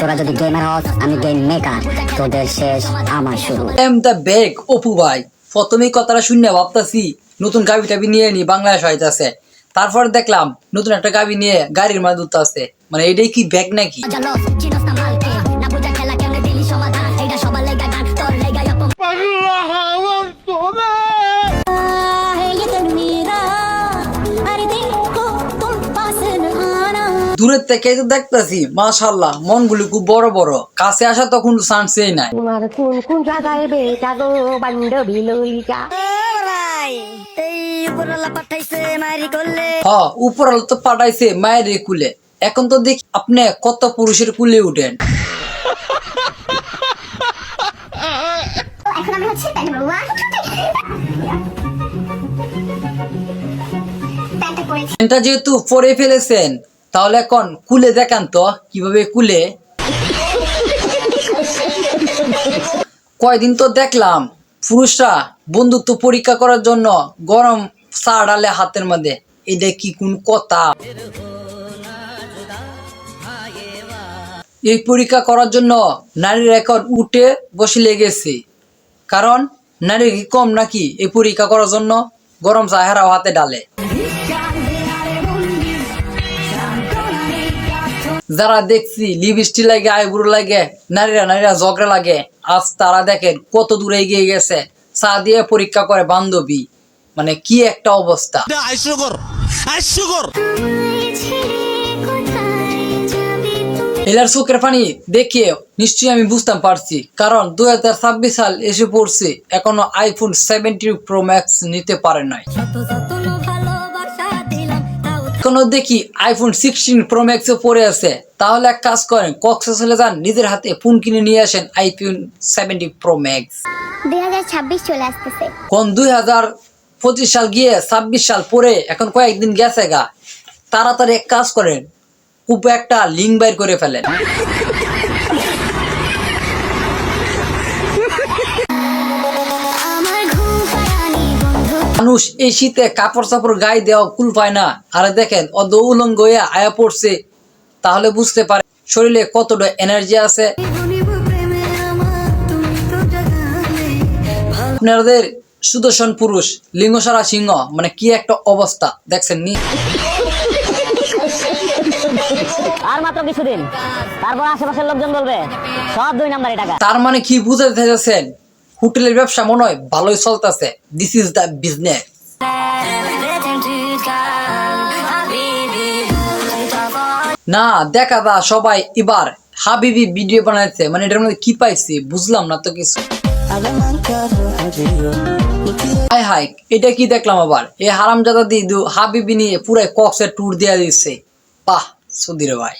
তোরা যদি গেমার হস আমি গেম মেকার তোদের শেষ আমার শুরু। এম দ্য বেগ অপু ভাই। প্রথমেই কথাটা শুনে ভাবতাছি নতুন গাবি টাবি নিয়ে নি বাংলাদেশ হইতাছে তারপর দেখলাম নতুন একটা গাবি নিয়ে গাড়ির মাঝে দুধ আছে মানে এটাই কি ব্যাগ নাকি? দূরের থেকে তো দেখতাছি মাশাল্লাহ মনগুলি খুব বড় বড়। কাছে আসা তো কোনো চান্সই নাই। তোমার কোন কোন জায়গায় বেটা গো বান্ধবী লইকা এই উপরওয়ালা পাঠাইছে মারি করলে। হ উপর তো পাঠাইছে মায়ের কুলে। এখন তো দেখি আপনি কত পুরুষের কুলে উঠেন। এটা যেহেতু পরে ফেলেছেন তাহলে এখন কুলে দেখান তো কীভাবে কুলে। কয়দিন তো দেখলাম, পুরুষরা বন্ধুত্ব পরীক্ষা করার জন্য গরম চা ডালে হাতের মধ্যে। এটা কি কোন কথা? এই পরীক্ষা করার জন্য নারীর এখন উঠে বসে লেগেছে। কারণ নারী কি কম নাকি এই পরীক্ষা করার জন্য গরম চা হাতে ডালে যারা দেখছি লিপস্টি লাগে আইব্রো লাগে নারীরা নারীরা ঝগড়া লাগে আজ তারা দেখেন কত দূরে এগিয়ে গেছে। চা দিয়ে পরীক্ষা করে বান্ধবী। মানে কি একটা অবস্থা। এলার চোখের পানি দেখে নিশ্চয়ই আমি বুঝতে পারছি কারণ দুই হাজার ছাব্বিশ সাল এসে পড়ছে এখনও আইফোন সেভেন্টি প্রো ম্যাক্স নিতে পারে নাই। এখনও দেখি আইফোন সিক্সটিন প্রো ম্যাক্স পরে আছে। তাহলে এক কাজ করেন কক্সে চলে যান নিজের হাতে ফোন কিনে নিয়ে আসেন আইফোন সেভেন্টি প্রো ম্যাক্স দুই হাজার ছাব্বিশ চলে আসতেছে। কোন দুই হাজার পঁচিশ সাল গিয়ে ছাব্বিশ সাল পরে এখন কয়েকদিন গেছে গা। তাড়াতাড়ি এক কাজ করেন উপ একটা লিঙ্ক বাইর করে ফেলেন। মানুষ এই শীতে কাপড় চাপড় গায়ে দেওয়া কুল পায় না। আর দেখেন অদ উলঙ্গ হয়ে আয়া পড়ছে। তাহলে বুঝতে পারে শরীরে কতটা এনার্জি আছে। আপনাদের সুদর্শন পুরুষ লিঙ্গ সারা সিংহ মানে কি একটা অবস্থা দেখছেন নি? আর মাত্র কিছুদিন। তারপর আশেপাশের লোকজন বলবে সব দুই নাম্বারই টাকা। তার মানে কি বুঝাতে চাইছেন? হোটেলের ব্যবসা মনে হয় ভালোই চলতেছে। দিস ইজ দ্য বিজনেস না, দেখা দা সবাই, এবার হাবিবি ভিডিও বানাইছে। মানে এটার মধ্যে কি পাইছি, বুঝলাম না তো কিছু। হাই হাই, এটা কি দেখলাম আবার? এই হারামজাদা দিদু হাবিবি নিয়ে পুরাই কক্সের ট্যুর দেয়া দিচ্ছে বাহ, সুধীর ভাই।